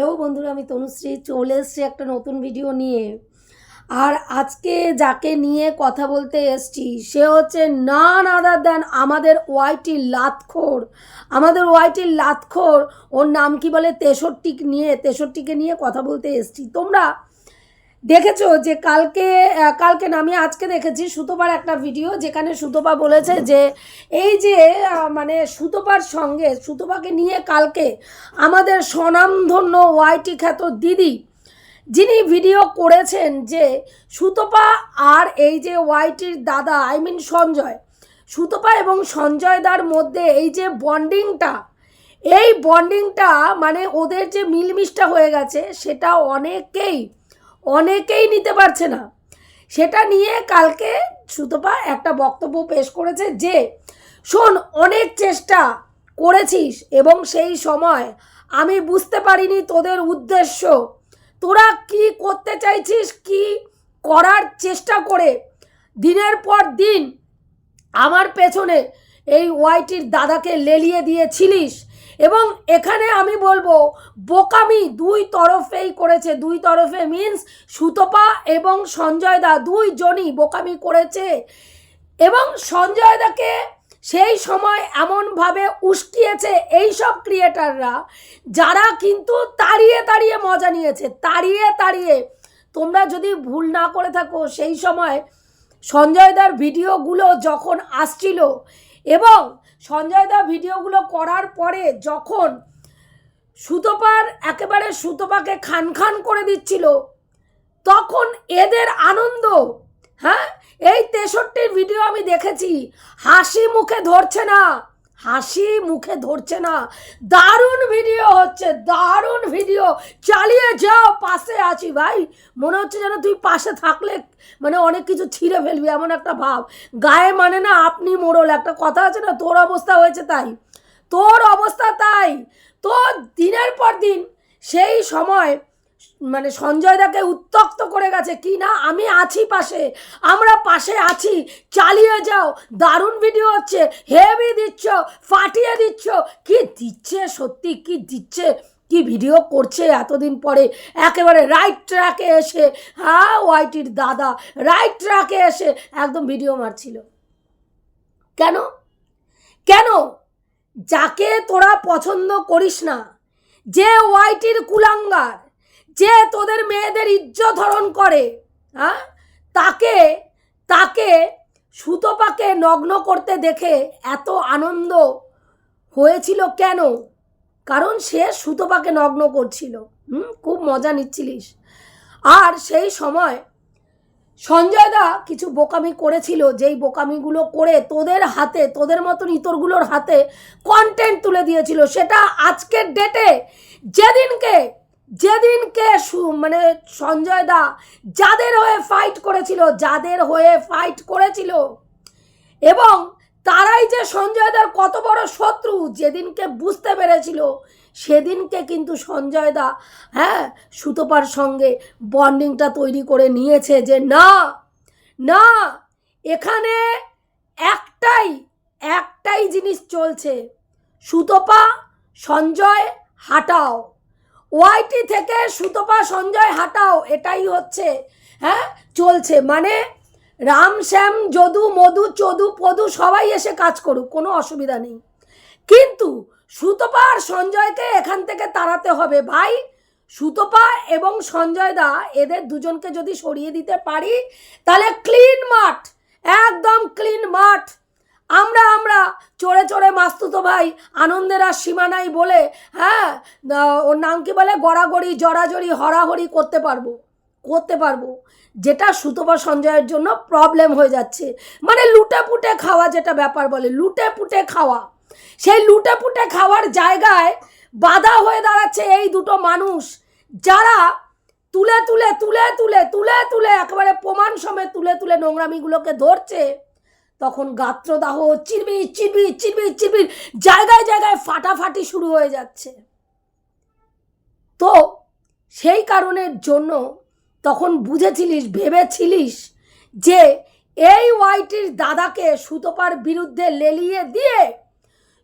Hello বন্ধুরা, আমি তনুশ্রী, চলে এসছি একটা নতুন ভিডিও নিয়ে। আর আজকে যাকে নিয়ে কথা বলতে এসছি, সে হচ্ছে নান আদার দেন আমাদের ওয়াইটি লাতখোর। আমাদের ওয়াইটি লাতখোর, ওর নাম কি বলে? তেষট্টি নিয়ে, তেষট্টিকে নিয়ে কথা বলতে এসছি। তোমরা দেখেছ যে কালকে কালকে না, আমি আজকে দেখেছি সুতোপার একটা ভিডিও যেখানে সুতোপা বলেছে যে এই যে মানে সুতোপার সঙ্গে সুতোপাকে নিয়ে কালকে আমাদের স্বনামধন্য ওয়াইটি খ্যাত দিদি, যিনি ভিডিও করেছেন যে সুতপা আর এই যে ওয়াইটির দাদা, আই মিন সঞ্জয়, সুতপা এবং সঞ্জয় দার মধ্যে এই যে বন্ডিংটা, এই বন্ডিংটা মানে ওদের যে মিলমিশটা হয়ে গেছে সেটা অনেকেই অনেকেই নিতে পারছে না। সেটা নিয়ে কালকে সুতপা একটা বক্তব্য পেশ করেছে যে, শোন, অনেক চেষ্টা করেছিস এবং সেই সময় আমি বুঝতে পারিনি তোদের উদ্দেশ্য। তোরা কি করতে চাইছিস, কি করার চেষ্টা করে দিনের পর দিন আমার পেছনে এই ওয়াইটির দাদাকে লেলিয়ে দিয়েছিলিস? এবং এখানে আমি বলব, বোকামি দুই তরফেই করেছে। দুই তরফে মিন্স সুতপা এবং সঞ্জয় দা দুইজনই বোকামি করেছে। এবং সঞ্জয় দাকে সেই সময় এমনভাবে উস্কিয়েছে এই সব ক্রিয়েটাররা যারা কিন্তু তাড়িয়ে তাড়িয়ে মজা নিয়েছে। তাড়িয়ে তাড়িয়ে। তোমরা যদি ভুল না করে থাকো, সেই সময় সঞ্জয় দার ভিডিওগুলো যখন আসছিল এবং সঞ্জয়দা ভিডিওগুলো করার পরে যখন সুতোপার একেবারে সুতোপাকে খান খান করে দিচ্ছিল, তখন এদের আনন্দ হ্যাঁ? এই তেষট্টির ভিডিও আমি দেখেছি, হাসি মুখে ধরছে না। হাসি মুখে ধরছে না। দারুণ ভিডিও হচ্ছে, দারুণ ভিডিও চালিয়ে যাও, পাশে আছি ভাই। মনে হচ্ছে যেন তুই পাশে থাকলে মানে অনেক কিছু ছিঁড়ে ফেলবি, এমন একটা ভাব। গায়ে মানে না আপনি মোড়ল, একটা কথা আছে না, তোর অবস্থা হয়েছে তাই। তোর অবস্থা তাই। তো দিনের পর দিন, সেই সময় মানে সঞ্জয় দাকে উত্তক্ত করে গেছে, কি না, আমি আছি পাশে, আমরা পাশে আছি, চালিয়ে যাও, দারুণ ভিডিও হচ্ছে হেভি দিচ্ছ, ফাটিয়ে দিচ্ছ। কি দিচ্ছে সত্যি, কি দিচ্ছে, কি ভিডিও করছে এতদিন পরে? একেবারে রাইট ট্র্যাকে এসে হ্যাঁ ওয়াইটির দাদা রাইট ট্র্যাকে এসে একদম ভিডিও মারছিল। কেন? কেন? যাকে তোরা পছন্দ করিস না, যে ওয়াইটির কুলাঙ্গার যে তোদের মেয়েদের ইজ্জত হরণ করে হ্যাঁ? তাকে তাকে সুতোপাকে নগ্ন করতে দেখে এত আনন্দ হয়েছিল কেন? কারণ সে সুতোপাকে নগ্ন করছিল। হুম? খুব মজা নিচ্ছিলিস। আর সেই সময় সঞ্জয় দা কিছু বোকামি করেছিল, যেই বোকামিগুলো করে তোদের হাতে, তোদের মতন ইতরগুলোর হাতে কন্টেন্ট তুলে দিয়েছিল। সেটা আজকের ডেটে যেদিনকে যেদিনকে মানে সঞ্জয় দা যাদের হয়ে ফাইট করেছিল, যাদের হয়ে ফাইট করেছিল, এবং তারাই যে সঞ্জয় দার কত বড় শত্রু যেদিনকে বুঝতে পেরেছিল, সেদিনকে কিন্তু সঞ্জয় দা হ্যাঁ সুতপার সঙ্গে বন্ডিংটা তৈরি করে নিয়েছে যে না না, এখানে একটাই একটাই জিনিস চলছে, সুতপা, সঞ্জয়, হাটাও। ওয়াইটি থেকে সুতপা সঞ্জয় হাটাও, এটাই হচ্ছে হ্যাঁ চলছে। মানে রাম, শ্যাম, যদু, মধু, চদু, পদু, সবাই এসে কাজ করুক, কোনো অসুবিধা নেই। কিন্তু সুতপা আর সঞ্জয়কে এখান থেকে তাড়াতে হবে। ভাই, সুতপা এবং সঞ্জয় দা এদের দুজনকে যদি সরিয়ে দিতে পারি, তাহলে ক্লিন মাঠ, একদম ক্লিন মাঠ। আমরা আমরা চড়ে চড়ে মাস্তুতো ভাই, আনন্দের আর সীমা নাই বলে হ্যাঁ ওর নাম কি বলে? গড়াগড়ি, জড়াজড়ি হরাহরি করতে পারব করতে পারব। যেটা সুতপা সঞ্জয়ের জন্য প্রবলেম হয়ে যাচ্ছে। মানে লুটে পুটে খাওয়া যেটা ব্যাপার বলে লুটে পুটে খাওয়া। সেই লুটে পুটে খাওয়ার জায়গায় বাধা হয়ে দাঁড়াচ্ছে এই দুটো মানুষ, যারা তুলে তুলে তুলে তুলে তুলে তুলে, একেবারে প্রমাণ সমেত তুলে তুলে নোংরামিগুলোকে ধরছে। তখন গাত্রদাহ চিরবির চিরবির চিরবির চিরবির জায়গায় জায়গায় ফাটাফাটি শুরু হয়ে যাচ্ছে। তো সেই কারণের জন্য তখন বুঝেছিলিস, ভেবেছিলিস যে এই ওয়াইটির দাদাকে সুতপার বিরুদ্ধে লেলিয়ে দিয়ে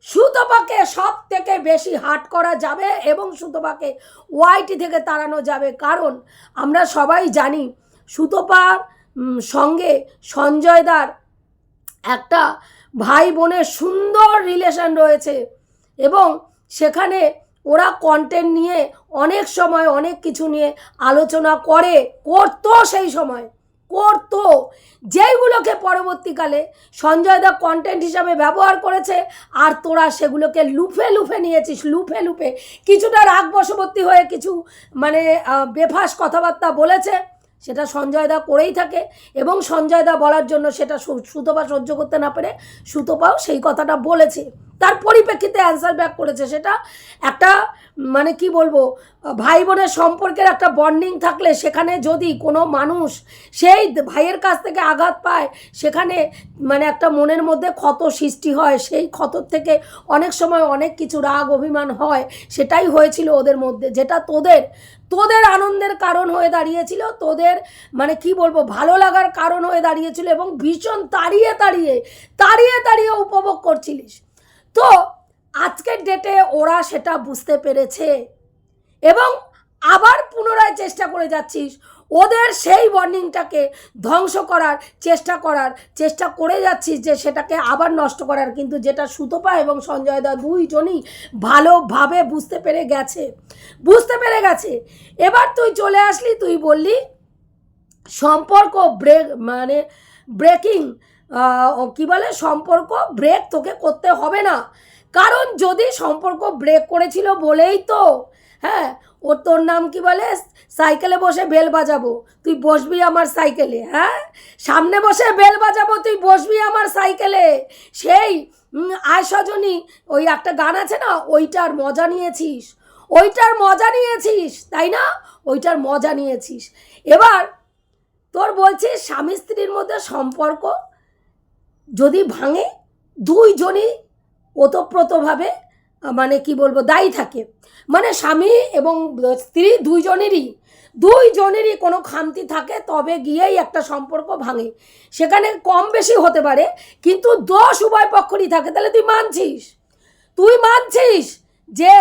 সুতপাকে সব থেকে বেশি হাট করা যাবে এবং সুতপাকে ওয়াইটি থেকে তাড়ানো যাবে। কারণ আমরা সবাই জানি সুতপার সঙ্গে সঞ্জয়দার একটা ভাই বোনের সুন্দর রিলেশন রয়েছে এবং সেখানে ওরা কন্টেন্ট নিয়ে অনেক সময় অনেক কিছু নিয়ে আলোচনা করে, করতো সেই সময়, করতো। যেইগুলোকে পরবর্তীকালে সঞ্জয় দা কন্টেন্ট হিসাবে ব্যবহার করেছে আর তোরা সেগুলোকে লুফে লুফে নিয়েছিস, লুফে লুফে। কিছুটা রাগ বশবর্তী হয়ে কিছু মানে বেফাস কথাবার্তা বলেছে। সেটা সঞ্জয় দা করেই থাকে এবং সঞ্জয় দা বলার জন্য সেটা সুতপা সহ্য করতে না পেরে সুতপাও সেই কথাটা বলেছে। তার পরিপ্রেক্ষিতে অ্যান্সার ব্যাক করেছে। সেটা একটা মানে কি বলব, ভাই বোনের সম্পর্কের একটা বন্ডিং থাকলে সেখানে যদি কোনো মানুষ সেই ভাইয়ের কাছ থেকে আঘাত পায়, সেখানে মানে একটা মনের মধ্যে ক্ষত সৃষ্টি হয়, সেই ক্ষতর থেকে অনেক সময় অনেক কিছু রাগ, অভিমান হয়, সেটাই হয়েছিল ওদের মধ্যে। যেটা তোদের তোদের আনন্দের কারণ হয়ে দাঁড়িয়েছিল, তোদের মানে কি বলব, ভালো লাগার কারণ হয়ে দাঁড়িয়েছিল এবং ভীষণ তাড়িয়ে তাড়িয়ে তাড়িয়ে তাড়িয়ে উপভোগ করছিলিস। তো আজকের ডেটে ওরা সেটা বুঝতে পেরেছে এবং আবার পুনরায় চেষ্টা করে যাচ্ছিস। ওদের সেই বন্ডিংটাকে ধ্বংস করার চেষ্টা করার চেষ্টা করে যাচ্ছিস যে সেটাকে আবার নষ্ট করার। কিন্তু যেটা সুতপা এবং সঞ্জয় দা দুইজনই ভালোভাবে বুঝতে পেরে গেছে। বুঝতে পেরে গেছে। এবার তুই চলে আসলি, তুই বললি সম্পর্ক ব্রেক মানে ব্রেকিং কি বলে? সম্পর্ক ব্রেক তোকে করতে হবে না। কারণ যদি সম্পর্ক ব্রেক করেছিল বলেই তো হ্যাঁ ও তোর নাম কি বলে? সাইকেলে বসে বেল বাজাবো। তুই বসবি আমার সাইকেলে হ্যাঁ? সামনে বসে বেল বাজাবো, তুই বসবি আমার সাইকেলে। সেই আয় সজনী, ওই একটা গান আছে না, ওইটার মজা নিয়েছিস। ওইটার মজা নিয়েছিস, তাই না? ওইটার মজা নিয়েছিস। এবার তোর বলছিস স্বামী স্ত্রীর মধ্যে সম্পর্ক যদি ভাঙে, দুইজনই ওতপ্রোতভাবে মানে কি বলব, দায়ী থাকে। মানে স্বামী এবং স্ত্রী দুইজনেরই দুইজনেরই কোনো খামতি থাকে, তবে গিয়েই একটা সম্পর্ক ভাঙে। সেখানে কম বেশি হতে পারে, কিন্তু দোষ উভয় পক্ষরই থাকে। তাহলে তুই মানছিস? তুই মানছিস যে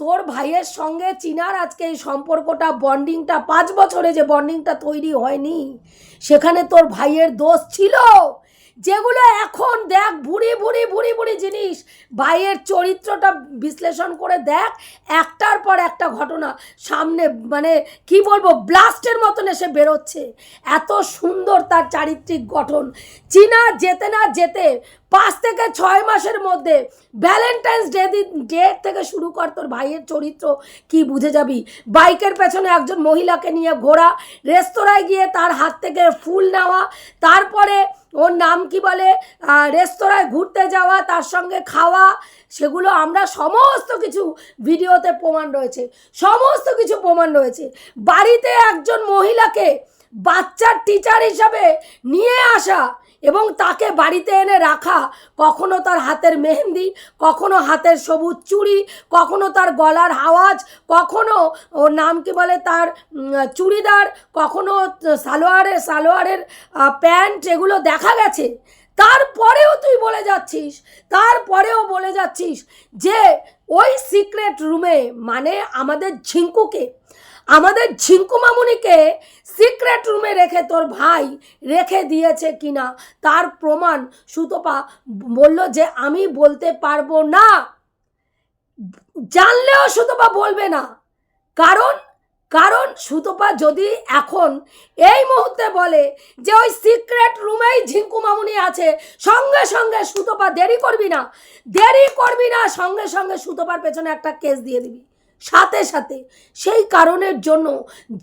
তোর ভাইয়ের সঙ্গে চিনার আজকে এই সম্পর্কটা, বন্ডিংটা, পাঁচ বছরে যে বন্ডিংটা তৈরি হয়নি, সেখানে তোর ভাইয়ের দোষ ছিল? যেগুলো এখন দেখ, ভুড়ি ভুড়ি ভুড়ি ভুড়ি জিনিস। ভাইয়ের চরিত্রটা বিশ্লেষণ করে দেখ, একটার পর একটা ঘটনা সামনে মানে কি বলব, ব্লাস্টের মতন এসে বেরোচ্ছে। এত সুন্দর তার চারিত্রিক গঠন। চীনা যেতে না যেতে পাঁচ থেকে ছয় মাসের মধ্যে ভ্যালেন্টাইন্স ডে ডে থেকে শুরু কর তোর ভাইয়ের চরিত্র, কি বুঝে যাবি? বাইকের পেছনে একজন মহিলাকে নিয়ে ঘোরা, রেস্তোরাঁয় গিয়ে তার হাত থেকে ফুল নেওয়া, তারপরে ওর নাম কি বলে? রেস্তোরাঁয় ঘুরতে যাওয়া, তার সঙ্গে খাওয়া, সেগুলো আমরা সমস্ত কিছু ভিডিওতে প্রমাণ রয়েছে। সমস্ত কিছু প্রমাণ রয়েছে। বাড়িতে একজন মহিলাকে বাচ্চার টিচার হিসাবে নিয়ে আসা এবং তাকে বাড়িতে এনে রাখা, কখনো তার হাতের মেহেন্দি, কখনো হাতের সবুজ চুড়ি, কখনো তার গলার আওয়াজ, কখনো ওর নাম কি বলে তার চুড়িদার, কখনো সালোয়ারের সালোয়ারের প্যান্ট এগুলো দেখা গেছে। তারপরেও তুই বলে যাচ্ছিস, তারপরেও বলে যাচ্ছিস যে ওই সিক্রেট রুমে মানে আমাদের ঝিঙ্কুকে আমাদের ঝিঙ্কু মামুনিকে সিক্রেট রুমে রেখে তোর ভাই রেখে দিয়েছে কিনা তার প্রমাণ সুতপা বলল যে আমি বলতে পারব না। জানলেও সুতপা বলবে না। কারণ কারণ সুতপা যদি এখন এই মুহূর্তে বলে যে ওই সিক্রেট রুমেই ঝিঙ্কু মামুনি আছে, সঙ্গে সঙ্গে সুতপা দেরি করবি না। দেরি করবি না, সঙ্গে সঙ্গে সুতপার পেছনে একটা কেস দিয়ে দিবি। সাথে সাথে। সেই কারণের জন্য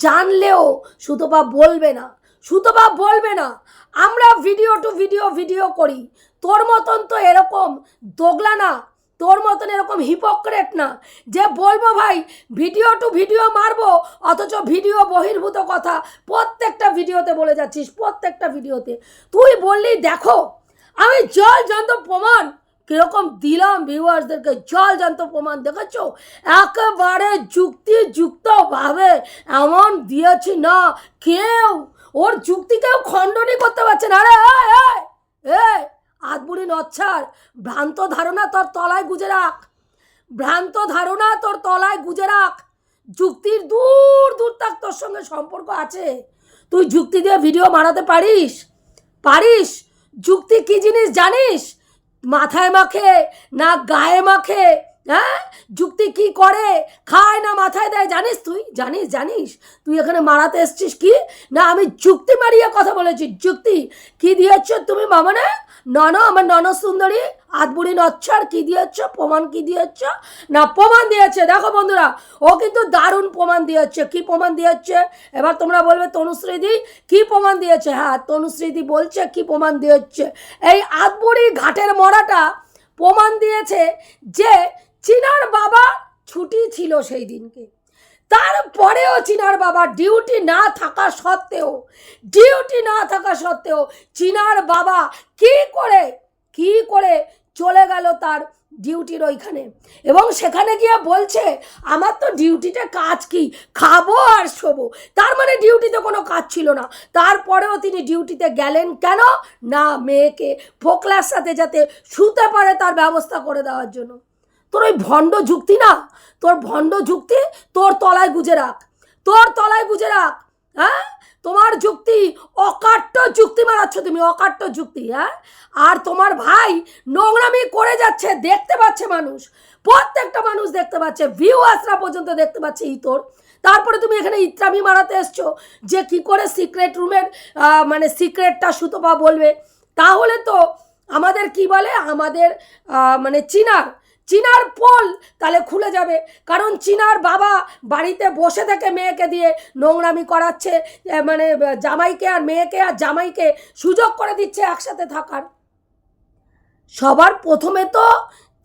জানলেও সুতপা বলবে না। সুতপা বলবে না, আমরা ভিডিও টু ভিডিও ভিডিও করি। তোর মতন তো এরকম দোগলা না। তোর মতন এরকম হিপোক্রেট না। যে বলব ভাই ভিডিও টু ভিডিও মারবো, অথচ ভিডিও বহির্ভূত কথা প্রত্যেকটা ভিডিওতে বলে যাচ্ছিস, প্রত্যেকটা ভিডিওতে তুই বললি, দেখো, আমি জল যন্ত্র প্রমাণ কীরকম দিলাম ভিউয়ার্সদেরকে জল জান্ত প্রমাণ দেখেছ? একেবারে যুক্তিযুক্তভাবে এমন দিয়েছি না। কেউ, ওর যুক্তি কেউ খণ্ডনই করতে পারছে না। আরে আদবুড়ি নচ্ছার, ভ্রান্ত ধারণা তোর তলায় গুজে রাখ। ভ্রান্ত ধারণা তোর তলায় গুজে রাখ। যুক্তির দূর দূর তাক তোর সঙ্গে সম্পর্ক আছে। তুই যুক্তি দিয়ে ভিডিও বানাতে পারিস? পারিস? যুক্তি কি জিনিস জানিস? মাথায় মাখে না গায়ে মাখে হ্যাঁ? যুক্তি কি করে? খায় না মাথায় দেয়, জানিস তুই? জানিস জানিস? তুই এখানে মারাতে এসছিস কি? না, আমি যুক্তি মারিয়ে কথা বলেছি, যুক্তি। কি দিয়েছ তুমি মামানে? নন, আমার নন সুন্দরী আদবুড়ি নচ্ছার, কি দিয়েছ? প্রমাণ কি দিয়েছ? না, প্রমাণ দিয়েছে, দেখো বন্ধুরা, ও কিন্তু দারুণ প্রমাণ দিয়েছে। কি প্রমাণ দিয়েছে? এবার তোমরা বলবে, তনুশ্রীদি, কি প্রমাণ দিয়েছে? হ্যাঁ তনুশ্রীদি বলছে, কি প্রমাণ দিয়েছে? এই আদবুড়ি ঘাটের মরাটা প্রমাণ দিয়েছে যে চিনার বাবা ছুটি ছিল সেই দিনকে। তারপরেও চিনার বাবা ডিউটি না থাকা সত্ত্বেও ডিউটি না থাকা সত্ত্বেও চিনার বাবা কি করে কি করে চলে গেল তার ডিউটির ওইখানে? এবং সেখানে গিয়ে বলছে, আমার তো ডিউটিতে কাজ কি? খাব আর শোবো। তার মানে ডিউটিতে কোনো কাজ ছিল না। তারপরেও তিনি ডিউটিতে গেলেন কেন? না, মেয়েকে ফোকলার সাথে যাতে শুতে পারে তার ব্যবস্থা করে দেওয়ার জন্য। তোর ওই ভণ্ড যুক্তি না? তোর ভণ্ড যুক্তি তোর তলায় গুজে রাখ। তোর তলায় গুজে রাখ হ্যাঁ? তোমার যুক্তি অকাট্য যুক্তি মারাচ্ছ তুমি, অকাট্য যুক্তি হ্যাঁ? আর তোমার ভাই নোংরামি করে যাচ্ছে, দেখতে পাচ্ছে মানুষ। প্রত্যেকটা মানুষ দেখতে পাচ্ছে ভিউয়ার্সরা পর্যন্ত দেখতে পাচ্ছে ই তোর। তারপরে তুমি এখানে ইত্রামি মারাতে এসছো যে কি করে সিক্রেট রুমের মানে সিক্রেটটা সুতপা বলবে। তাহলে তো আমাদের কি বলে? আমাদের মানে চিনার চিনার পোল তাহলে খুলে যাবে। কারণ চিনার বাবা বাড়িতে বসে থেকে মেয়েকে দিয়ে নোংরামি করাচ্ছে মানে জামাইকে আর মেয়েকে আর জামাইকে সুযোগ করে দিচ্ছে একসাথে থাকার। সবার প্রথমে তো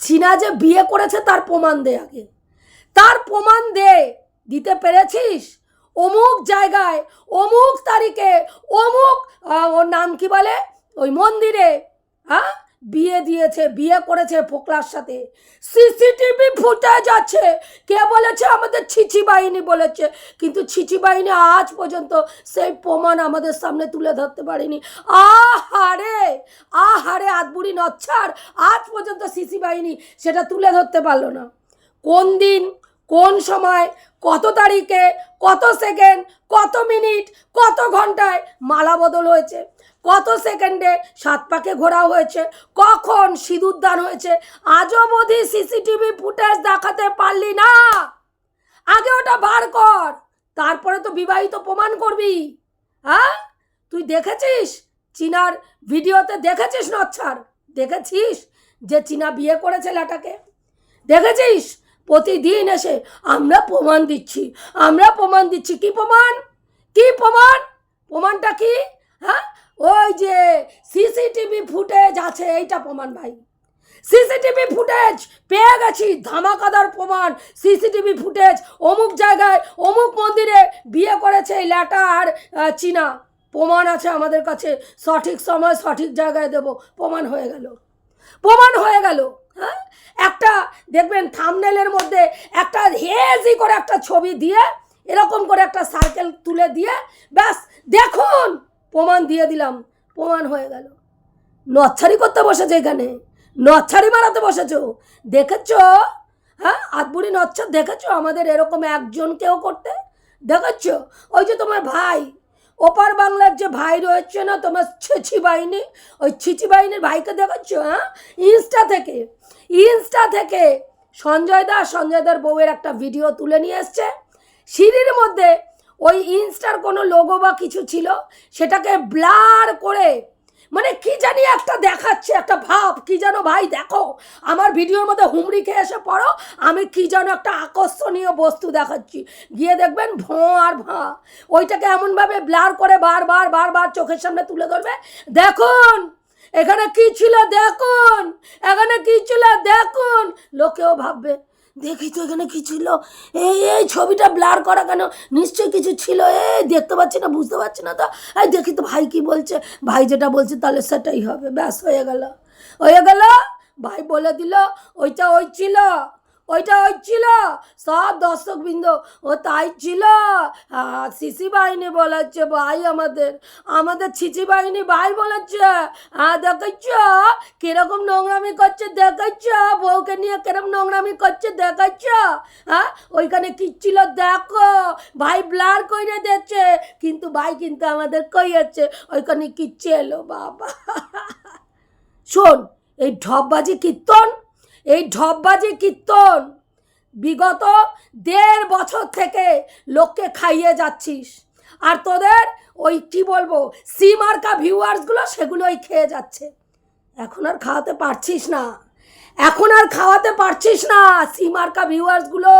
চীনা যে বিয়ে করেছে তার প্রমাণ দে আগে। তার প্রমাণ দে, দিতে পেরেছিস? অমুক জায়গায়, অমুক তারিখে, অমুক ওর নাম কি বলে? ওই মন্দিরে হ্যাঁ বিয়ে দিয়েছে, বিয়ে করেছে ফোকলার সাথে। সিসিটিভি ফুটেজ আছে। কে বলেছে? আমাদের ছিচি বাহিনী বলেছে। কিন্তু ছিচি বাহিনী আজ পর্যন্ত সেই প্রমাণ আমাদের সামনে তুলে ধরতে পারেনি। আহারে! আহারে আদবুড়ি নচ্ছার। আজ পর্যন্ত সিসি বাহিনী সেটা তুলে ধরতে পারল না। কোন দিন, কোন সময়, কত তারিখে, কত সেকেন্ড, কত মিনিট, কত ঘন্টায় মালা বদল হয়েছে? কত সেকেন্ডে সাত পাকে ঘোরা হয়েছে? কখন সিঁদুর দান হয়েছে? আজও অবধি সিসিটিভি ফুটেজ দেখাতে পারলি না। আগে ওটা বার কর, তারপরে তো বিবাহিত প্রমাণ করবি। হ্যাঁ? তুই দেখেছিস? চীনার ভিডিওতে দেখেছিস নচ্ছার? দেখেছিস যে চীনা বিয়ে করেছে লাটাকে দেখেছিস? প্রতিদিন এসে, আমরা প্রমাণ দিচ্ছি, আমরা প্রমাণ দিচ্ছি। কি প্রমাণ? কি প্রমাণ? প্রমাণটা কি? হ্যাঁ? ওই যে সিসিটিভি ফুটেজ আছে, এইটা প্রমাণ ভাই। সিসিটিভি ফুটেজ পেয়ে গেছি, ধামাকাদার প্রমাণ। সিসিটিভি ফুটেজ অমুক জায়গায়, অমুক মন্দিরে বিয়ে করেছে এই ল্যাটা আর চীনা। প্রমাণ আছে আমাদের কাছে, সঠিক সময় সঠিক জায়গায় দেব, প্রমাণ হয়ে গেল। প্রমাণ হয়ে গেল হ্যাঁ? একটা, দেখবেন থামনেলের মধ্যে একটা হেজি করে একটা ছবি দিয়ে, এরকম করে একটা সার্কেল তুলে দিয়ে, ব্যাস, দেখুন। প্রমাণ দিয়ে দিলাম, প্রমাণ হয়ে গেল। নচ্ছারি করতে বসেছে এখানে নচ্ছারি মারাতে বসেছো। দেখেছ? হ্যাঁ আদবুড়ি নচ্ছর দেখেছ? আমাদের এরকম একজনকেও করতে? দেখেছ? ওই যে তোমার ভাই, ওপার বাংলার যে ভাই রয়েছে না, তোমার ছিচি বাহিনী, ওই ছিচি বাহিনীর ভাইকে দেখেছ? হ্যাঁ ইনস্টা থেকে ইনস্টা থেকে সঞ্জয় দা, সঞ্জয় দার বউয়ের একটা ভিডিও তুলে নিয়ে এসছে। সিঁড়ির মধ্যে ওই ইনস্টার কোনো লোগো বা কিছু ছিল? সেটাকে ব্লার করে মানে কি জানি একটা দেখাচ্ছে, একটা ভাব, কি যেন ভাই দেখো, আমার ভিডিওর মধ্যে হুমড়ি খেয়ে এসে পড়ো, আমি কি যেন একটা আকর্ষণীয় বস্তু দেখাচ্ছি। গিয়ে দেখবেন ভোঁ আর ভাঁ, ওইটাকে এমনভাবে ব্লার করে বারবার বারবার চোখের সামনে তুলে ধরবে। দেখুন, এখানে কি ছিল? দেখুন, এখানে কি ছিল? দেখুন, লোকেও ভাববে দেখি তো এখানে কি ছিল? এই এই ছবিটা ব্লার করা কেন? নিশ্চয়ই কিছু ছিল। এই, দেখতে পাচ্ছি না, বুঝতে পারছি না তো। এই, দেখি তো ভাই কি বলছে। ভাই যেটা বলছে, তাহলে সেটাই হবে। ব্যাস, হয়ে গেল। হয়ে গেল? ভাই বলে দিল, ওইটা ওই ছিল। ওইটা ওই ছিল। সব দর্শক বৃন্দ ও তাই ছিল। সিসি বাহিনী বলেছে, ভাই আমাদের আমাদের ছিচি বাহিনী ভাই বলেছে হ্যাঁ দেখাচ্ছ কীরকম নোংরামি করছে দেখাচ্ছ বউকে নিয়ে কীরকম নোংরামি করছে দেখাচ্ছ হ্যাঁ ওইখানে কি ছিল দেখো। ভাই ব্লার কইরে দিচ্ছে কিন্তু ভাই কিন্তু আমাদের কইয়াছে, ওইখানে কি ছিল বাবা। শোন, এই ঢপবাজি কীর্তন এই ঢপবাজি কীর্তন, বিগত দেড় বছর থেকে লোককে খাইয়ে যাচ্ছিস। আর তোদের ওই কি বলব সিমার্কা ভিউয়ার্সগুলো সেগুলোই খেয়ে যাচ্ছে। এখন আর খাওয়াতে পারছিস না। এখন আর খাওয়াতে পারছিস না সিমার্কা ভিউয়ার্সগুলো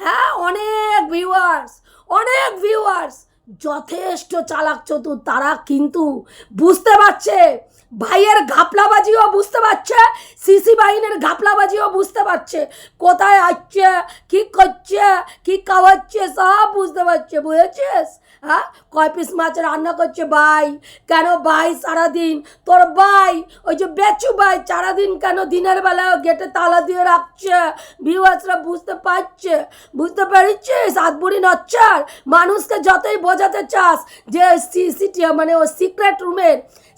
হ্যাঁ অনেক ভিউয়ার্স অনেক ভিউয়ার্স যথেষ্ট চালাক চতুর, তারা কিন্তু বুঝতে পারছে, ভাইয়ের ঘাপলাবাজিও বুঝতে পারছে, সিসি বাহিনীর ঘাপলাবাজিও বুঝতে পারছে, কোথায় আসছে, কি করছে, কি খাওয়াচ্ছে, সব বুঝতে পারছে, বুঝেছিস? হ্যাঁ? কয় পিস মাছ রান্না করছে ভাই? কেন ভাই সারাদিন? তোর ভাই, ওই যে বেচু ভাই সারাদিন কেন দিনের বেলায় গেটে তালা দিয়ে রাখছে? ভিউয়ার্সরা বুঝতে পারছে, বুঝতে পেরেছিস? আধবুড়ি নচ্ছার? মানুষকে যতই বোঝাতে চাস যে সিসিটি মানে ও সিক্রেট রুমের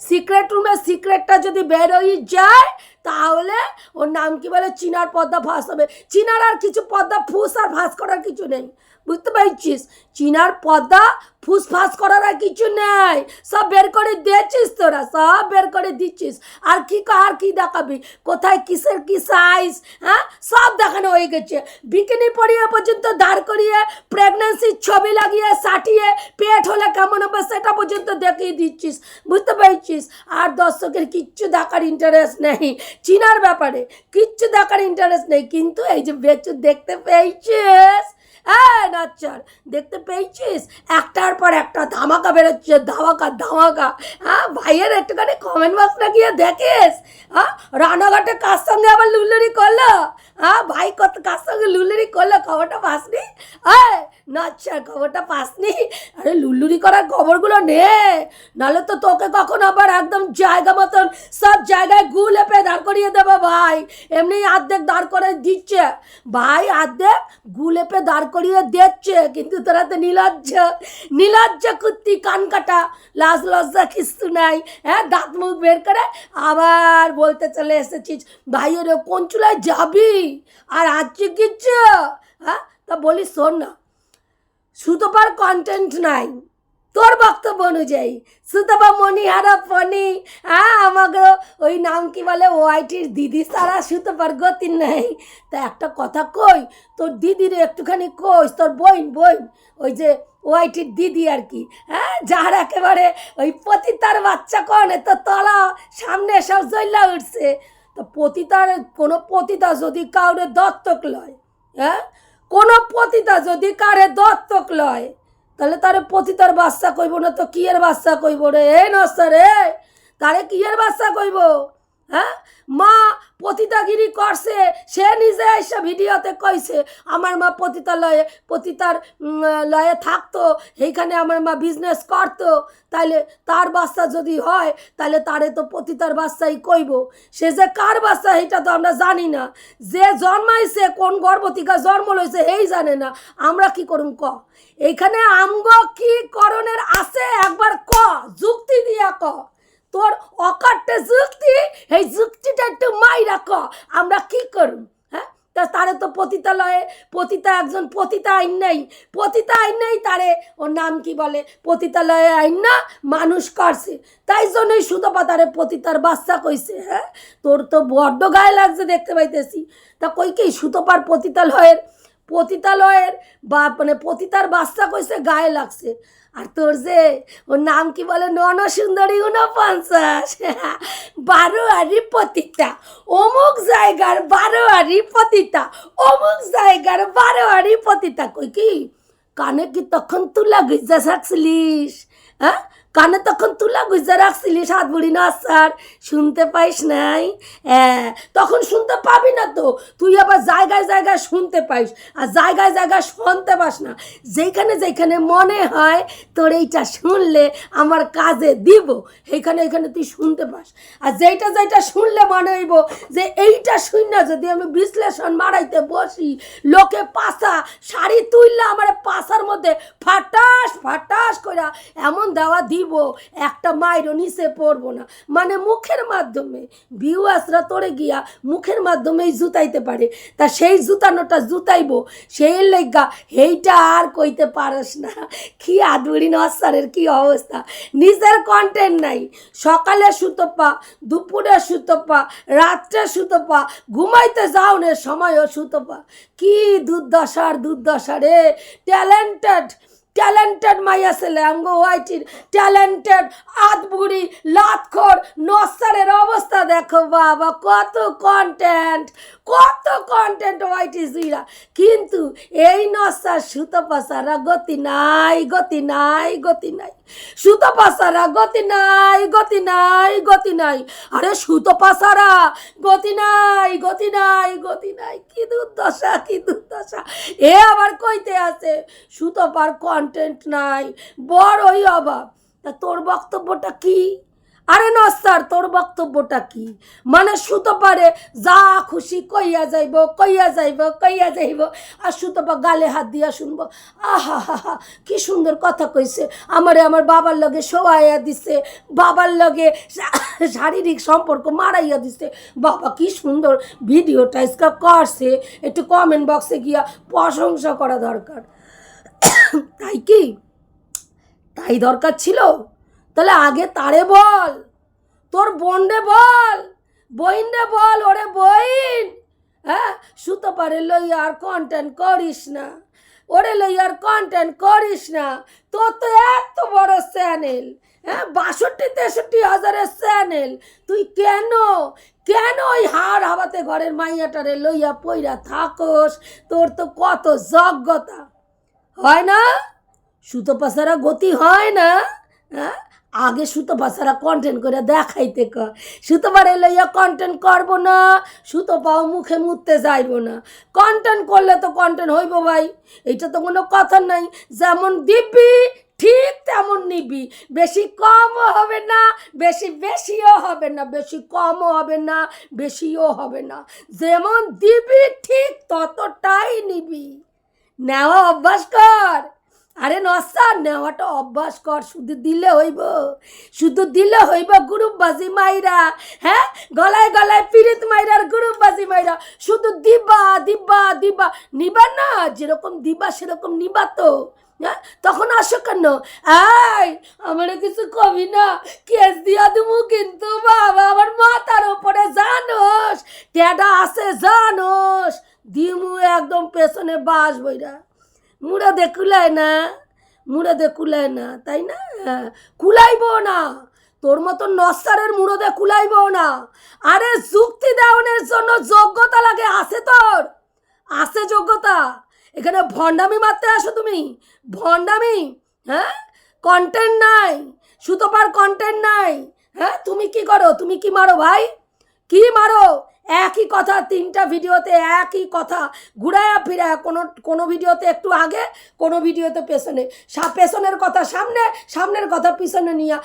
সিক্রেট রুমের সিক্রেটটা যদি বেরোই যায়, তাহলে ওর নাম কি বলে? চিনার পদ্মা ফাঁস হবে। চিনার আর কিছু পদ্মা ফুস আর ফাঁস করার কিছু নেই। বুঝতে পারছিস? চিনার পদ্মা ফুসফাস করার আর কিছু নেই। সব বের করে দিয়েছিস তোরা, সব বের করে দিচ্ছিস। আর কি আর কি দেখাবি? কোথায়, কিসের, কি সাইজ হ্যাঁ? সব দেখানো হয়ে গেছে। বিকিনি পরিয়ে পর্যন্ত দাঁড় করিয়ে প্রেগনেন্সির ছবি লাগিয়ে, সাটিয়ে, পেট হলে কেমন হবে সেটা পর্যন্ত দেখিয়ে দিচ্ছিস। বুঝতে পারছিস? আর দর্শকের কিচ্ছু দেখার ইন্টারেস্ট নেই। চিনার ব্যাপারে কিচ্ছু দেখার ইন্টারেস্ট নেই। কিন্তু এই যে বেচু দেখতে পেয়েছিস? হ্যাঁ নাচ্চার, দেখতে পেয়েছিস? একটার পর একটা ধামাকা বেরোচ্ছে, ধামাকা ধামাকা। হ্যাঁ ভাইয়ের একটুখানি কমেন্ট বক্সটা গিয়ে দেখিস। হ্যাঁ রানাঘাটে কার সঙ্গে আবার লুলুরি করল? হ্যাঁ ভাই কত, কার সঙ্গে লুলুরি করল? খবরটা পাসনি? হ্যাঁ নাচ্চার, খবরটা পাসনি? আরে, লুলুরি করার খবরগুলো নে। নাহলে তো তোকে কখন আবার একদম জায়গা মতন সব জায়গায় গু লেপে দাঁড় করিয়ে দেবো ভাই। এমনি অর্ধেক দাঁড় করে দিচ্ছে। ভাই অর্ধেক গু লেপে দাঁড় করিয়ে দিচ্ছে কিন্তু তোরা তো নীলজ্জ। নীলজ্জ কুত্তি কান কাটা, লাজ লজ্জা কিছু নাই। হ্যাঁ দাঁত মুখ বের করে আবার বলতে চলে এসেছিস ভাইয়ের কোন চুলায় যাবি? আর আজকে কিচ্ছু? হ্যাঁ তা বলি শোন না। সুতোপার কন্টেন্ট নাই। তোর বক্তব্য অনুযায়ী, সুতপা মণিহারা ফণি হ্যাঁ আমাকে ওই নাম কি বলে, ওয়াইটির দিদি সারা সুতপার গতি নেই। তা একটা কথা কই, তোর দিদির একটুখানি কইস, তোর বইন বোন, ওই যে ওয়াইটির দিদি আর কি হ্যাঁ যার একেবারে ওই পতিতার বাচ্চা কনে, তো তলা সামনে সব জল্লা উঠছে। তো পতিতার, কোনো পতিতা যদি কাউরে দত্তক লয় হ্যাঁ কোনো পতিতা যদি কারে দত্তক লয় তাহলে তারে পতিতার বাচ্চা কইব না তো কিয়ের বাচ্চা কইব রে? এ নস্তা রে তারে কিয়ের বাচ্চা কইব? হ্যাঁ? মা পতিতাগিরি করছে, সে নিজে এসে ভিডিওতে কইছে, আমার মা পতিতা লয়ে পতিতার লয়ে থাকতো এইখানে আমার মা বিজনেস করতো, তাইলে তার বাচ্চা যদি হয় তাহলে তারে তো পতিতার বাচ্চাই কইব। সে যে কার বাচ্চা এটা তো আমরা জানি না। যে জন্মাইছে, কোন গর্ভতিকা জন্ম লইছে এই জানে না। আমরা কি করুম ক? এইখানে আমগ কি করণের আছে? একবার ক, যুক্তি দিয়া ক। তোর অকারটা যুক্তি, এই যুক্তিটা একটু মাইরা ক। আমরা কি করুম হ্যাঁ? তা তারে তো পতিতালয়ে, পতিতা একজন পতিতা আইন নেই। পতিতা আইন নেই তারে, ওর নাম কি বলে? পতিতালয়ে আইন না, মানুষ করছে। তাই জন্যই সুতপা তারে পতিতার বাচ্চা কইছে হ্যাঁ? তোর তো বড্ড গায়ে লাগছে দেখতে পাইতেছি। তা কই কি সুতপার পতিতালয়ের পতিতালয়ের বা মানে পতিতার বাচ্চা কইছে, গায়ে লাগছে। আর তোর যে ওর নাম কি বলে? নন সুন্দরী উনপঞ্চাশ বারোয়ারি পতিতা। অমুক জায়গার বারোয়ারি পতিতা। অমুক জায়গার বারোয়ারি পতিতা। কই কি? কানে কি তখন তুলা গিজা থাকছিলিস হ্যাঁ? কানে তখন তুলা গুজা রাখছিলি, সাত বুড়ি না, স্যার। শুনতে পাইস নাই? হ্যাঁ তখন শুনতে পাবি না তো। তুই আবার জায়গায় জায়গায় শুনতে পাইস, আর জায়গায় জায়গায় শুনতে পাস না। যেখানে যেখানে মনে হয় তোর এইটা শুনলে আমার কাজে দিব সেইখানে এইখানে তুই শুনতে পাস। আর যেইটা যেটা শুনলে মনে হইব যে এইটা শুন না, যদি আমি বিশ্লেষণ মারাইতে বসি, লোকে পাশা শাড়ি তুললে আমার পাশার মধ্যে ফাটাস ফাটাস কইরা এমন দেওয়া দিব একটা মায়েরও নিচে পড়ব না। মানে মুখের মাধ্যমে ভিউয়ার্সরা তোরে গিয়া মুখের মাধ্যমেই জুতাইতে পারে। তা সেই জুতানোটা জুতাইবো, সেই লেগা এইটা আর কইতে পারস না। কি আদুরি নসারের কি অবস্থা। নিজের কন্টেন্ট নাই। সকালে সুতপা, দুপুরে সুতপা, রাত্রে সুতপা, ঘুমাইতে যাওনের সময়ও সুতপা। কি দুর্দশার, দুর্দশা রে। ট্যালেন্টেড ট্যালেন্টেড মাইয়া ছেলে, আমগো ওয়াইটির ট্যালেন্টেড আদবুড়ি লাতখোর নসারের অবস্থা দেখো বাবা, কত কন্টেন্ট কত কন্টেন্ট ওয়াইটি জুইরা। কিন্তু এই নসার সুতো পাসারা গতি নাই গতি নাই গতি নাই। সুতো পাসারা গতি নাই গতি নাই গতি নাই। আরে সুতো পাসারা গতি নাই গতি নাই গতি নাই। কি দুর্দশা কি দুর্দশা। এ আবার কইতে আছে সুতো পার কন্টেন্ট নাই বড়ই অভাব। তা তোর বক্তব্যটা কি? আরে নস্তার তোর বক্তব্যটা কি? মানে সুতো পারে যা খুশি কইয়া যাইব কইয়া যাইব কইয়া যাইব, আর সুতপা গালে হাত দিয়া শুনব। আহা হা হা কি সুন্দর কথা কইছে। আমারে আমার বাবার লগে শোয়াইয়া দিছে, বাবার লগে শারীরিক সম্পর্ক মারাইয়া দিছে। বাবা, কি সুন্দর ভিডিওটা ইসকা করছে। একটু কমেন্ট বক্সে গিয়া প্রশংসা করা দরকার। তাই কি? তাই দরকার ছিল? তাহলে আগে তারে বল, তোর বোনরে বল বইনরে বল, ওরে বইন। হ্যাঁ সুতো পারে লই আর কন্টেন্ট করিস না, ওরে লই আর কন্টেন্ট করিস না। তোর তো এত বড় চ্যানেল হ্যাঁ বাষট্টি, তেষট্টি হাজারের চ্যানেল তুই কেন কেন ওই হাড় হাবাতে ঘরের মাইয়াটারে লইয়া পইরা থাকস? তোর তো কত যোগ্যতা হয় না? সুতো পাসারা গতি হয় না হ্যাঁ? আগে সুতো পাসারা কন্টেন্ট করে দেখাইতে কর সুতো পারে লইয়া কন্টেন্ট করব না, সুতো পাও মুখে মুততে যাইব না। কন্টেন্ট করলে তো কন্টেন্ট হইব ভাই এটা তো কোনো কথা নাই। যেমন দিবি, ঠিক তেমন নিবি। বেশি কমও হবে না, বেশি বেশিও হবে না, বেশি কমও হবে না, বেশিও হবে না। যেমন দিবি, ঠিক ততটাই নিবি। নেওয়া অভ্যাস কর। আরে নস্তা, নেওয়াটা অভ্যাস কর, শুধু দিলে হইব। শুধু দিলে হইব গ্রুপ বাজি মাইরা হ্যাঁ? গলায় গলায় পিরিত মাইরার গ্রুপ বাজি মাইরা। শুধু দিবা দিবা দিবা। নিবা না, যেরকম দিবা, সেরকম নিবা তো হ্যাঁ? তখন আসো কেন? আই আমার কিছু কবি না, কেস দিয়া দেবো কিন্তু বাবা, আমার মাথার ওপরে জানোস, টেডা আছে জানোস। দিমু একদম পেছনে বাস বইরা। মুড়া দে কুলায় না, মুড়া দে কুলায় না, তাই না? কুলাইবো না, তোর মতো নস্তারের মুড়ো দে কুলাইবো না। আরে যুক্তি দেওয়ানোর জন্য যোগ্যতা লাগে, আছে তোর, আছে যোগ্যতা। এখানে ভণ্ডামি মারতে আসো তুমি, ভণ্ডামি হ্যাঁ? কন্টেন্ট নাই, সুতোপার কন্টেন্ট নাই হ্যাঁ? তুমি কি করো? তুমি কি মারো ভাই? কি মারো? একই কথা, তিনটা ভিডিওতে একই কথা। ঘুরায়া ফিরায়া, কোনো কোনো ভিডিওতে একটু আগে, কোনো ভিডিওতে পেছনে। পেছনের কথা সামনে, সামনের কথা পিছনে নিয়ে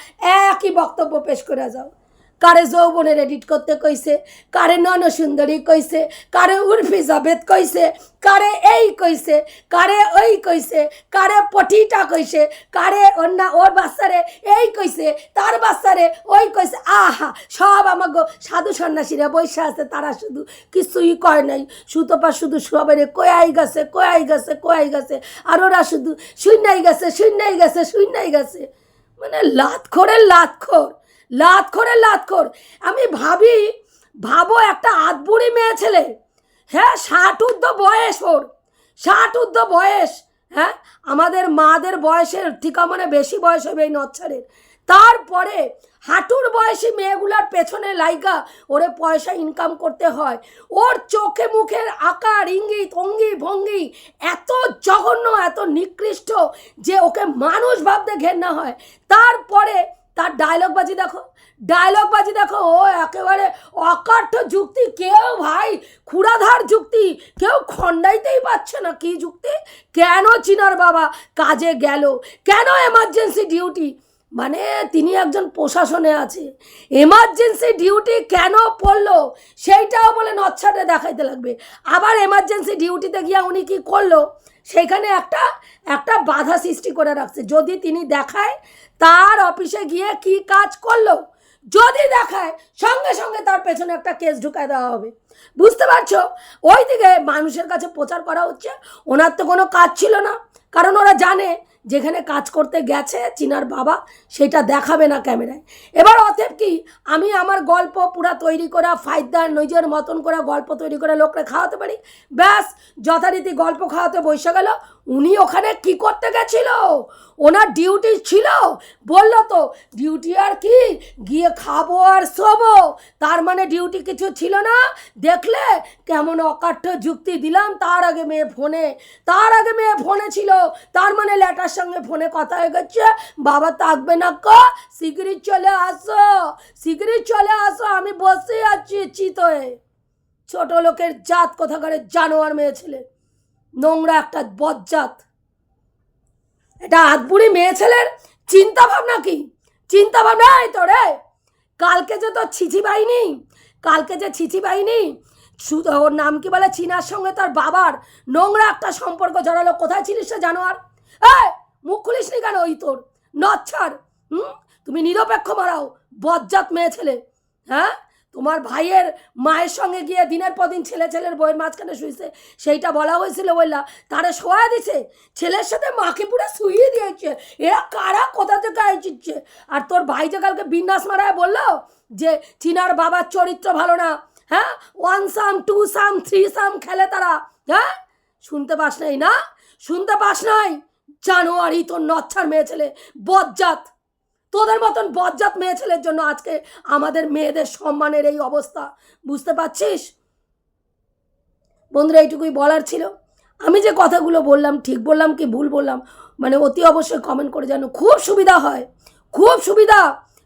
একই বক্তব্য পেশ করে যাও। কারে যৌবনের এডিট করতে কইছে, কারে নন সুন্দরী কইছে, কারে উর্ফি জাবেদ কইছে, কারে এই কইছে, কারে ওই কইছে, কারে পটিটা কইছে, কারে ওর না ওর বাচ্চারে এই কইছে, তার বাচ্চারে ওই কইছে। আহা, সব আমাকে সাধু সন্ন্যাসীরা বৈশা আছে, তারা শুধু কিছুই কয় নাই। সুতপা শুধু সবাই কয়াই গেছে কয়াই গেছে কয়াই গেছে, আর ওরা শুধু শূন্যাই গেছে শূন্যাই গেছে শূন্যাই গেছে। মানে লাত খোরের লাত লাতখোর। লাতখোরের লাতখোর। আমি ভাবি, ভাবো একটা আধবুড়ি মেয়ে ছেলে। হ্যাঁ ষাট ঊর্ধ্ব বয়স ওর। ষাট ঊর্ধ্ব বয়স হ্যাঁ? আমাদের মাদের বয়সের ঠিকা মানে বেশি বয়স হবে এই নচ্ছারের। তারপরে হাঁটুর বয়সী মেয়েগুলার পেছনে লাইগা ওরে পয়সা ইনকাম করতে হয়। ওর চোখে মুখের আকার, ইঙ্গিত, অঙ্গি ভঙ্গি এত জঘন্য, এত নিকৃষ্ট যে ওকে মানুষ ভাবতে ঘেন্না হয়। তারপরে তার ডায়লগ বাজি দেখো। ডায়লগ বাজি দেখো, ও একেবারে অকাঠ্য যুক্তি। কেউ ভাই, ক্ষুরাধার যুক্তি। কেউ খণ্ডাইতেই পারছে না কি যুক্তি। কেন চিনার বাবা কাজে গেল? কেন এমার্জেন্সি ডিউটি মানে তিনি একজন প্রশাসনে আছে। এমার্জেন্সি ডিউটি কেন পড়ল? সেইটাও বলে নচ্ছাটে দেখাইতে লাগবে। আবার এমার্জেন্সি ডিউটিতে গিয়ে উনি কি করল? সেইখানে একটা একটা বাধা সৃষ্টি করে রাখছে। যদি তিনি দেখায়, তার অফিসে গিয়ে কি কাজ করল, যদি দেখায়, সঙ্গে সঙ্গে তার পেছনে একটা কেস ঢুকায় দেওয়া হবে। বুঝতে পারছ? ওই দিকে মানুষের কাছে প্রচার করা হচ্ছে। ওনার তো কোনো কাজ ছিল না। কারণ ওরা জানে যেখানে কাজ করতে গেছে চিনার বাবা, সেটা দেখাবে না ক্যামেরায়। এবার অতএব কি, আমি আমার গল্প পুরা তৈরি করা ফায়দার নিজের মতন করে গল্প তৈরি করে লোকরা খাওয়াতে পারি? ব্যাস, যথারীতি গল্প খাওয়াতে বসে গেল উনি ওখানে কি করতে গেছিল? ওনার ডিউটি ছিল। বলল তো, ডিউটি আর কি? গিয়ে খাব আর শোবো। তার মানে ডিউটি কিছু ছিল না। দেখলে কেমন অকাঠ্য যুক্তি দিলাম। তার আগে মেয়ে ফোনে, তার আগে মেয়ে ফোনে ছিল। তার মানে ল্যাটার সঙ্গে ফোনে কথা হয়ে গেছে। বাবা থাকবে না ক? শিগগিরই চলে আসো। শিগগিরই চলে আসো। আমি বসে আছি চিত হয়ে ছোট লোকের জাত কোথাকারে জানোয়ার মেয়ে ছেলে। নোংরা একটা বজ্জাত। এটা আধবুড়ি মেয়ে ছেলের চিন্তা ভাবনা কি? চিন্তা ভাবনা এই তো রে। কালকে যে তোর ছিচি বাহিনী, কালকে যে ছিচি শুধু ওর নাম কি বলে? চীনার সঙ্গে তার বাবার নোংরা একটা সম্পর্ক জড়ালো। কোথায় ছিলিস সে জানোয়ার? এই, মুখ খুলিস নি কেন ওই তোর? নচ্ছার হুম? তুমি নিরপেক্ষ মারাও, বজ্জাত মেয়ে ছেলে হ্যাঁ? তোমার ভাইয়ের মায়ের সঙ্গে গিয়ে দিনের পর দিন ছেলে ছেলের বইয়ের মাঝখানে শুয়েছে সেইটা বলা হয়েছিল বললা, তারা শোয়া দিছে, ছেলের সাথে মাকে পুরো শুইয়ে দিয়েছে এরা কারা কোথা থেকে আইছিচ্ছে আর তোর ভাই যে কালকে বিন্যাস মারায় বলল যে চিনার বাবার চরিত্র ভালো না হ্যাঁ? One some two some three some খেলে তারা হ্যাঁ? শুনতে পাস নাই না? শুনতে পাস নাই? জানোয়ারি তোর নচ্ছার মেয়ে ছেলে, বজ্জাত। তোদের মতন বজ্জাত মেয়ে ছেলের জন্য আজকে আমাদের মেয়েদের সম্মানের এই অবস্থা, বুঝতে পারছিস? বন্ধুরা, এইটুকুই বলার ছিল। আমি যে কথাগুলো বললাম, ঠিক বললাম কি ভুল বললাম মানে অতি অবশ্যই কমেন্ট করে জানো। খুব সুবিধা হয়, খুব সুবিধা।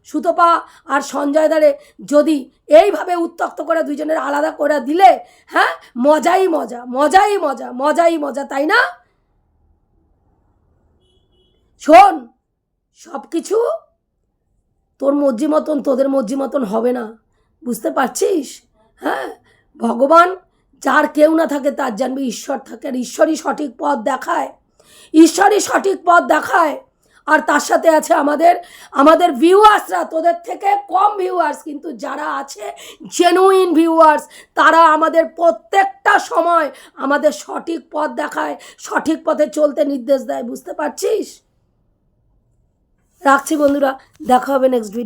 সুতপা আর সঞ্জয় দারে যদি এইভাবে উত্তক্ত করে দুইজনের আলাদা করে দিলে হ্যাঁ মজাই মজা মজাই মজা মজাই মজা, তাই না? শোন সব কিছু তোর মর্জি মতন, তোদের মর্জি মতন হবে না। বুঝতে পারছিস? হ্যাঁ? ভগবান যার কেউ না থাকে তার জানবে ঈশ্বর থাকে আর ঈশ্বরই সঠিক পথ দেখায়। ঈশ্বরই সঠিক পথ দেখায়। আর তার সাথে আছে আমাদের আমাদের ভিউয়ার্সরা তোদের থেকে কম ভিউয়ার্স কিন্তু যারা আছে জেনুইন ভিউয়ার্স তারা আমাদের প্রত্যেকটা সময় আমাদের সঠিক পথ দেখায়, সঠিক পথে চলতে নির্দেশ দেয়। বুঝতে পারছিস? রাখছি বন্ধুরা দেখা হবে নেক্সট ভিডিও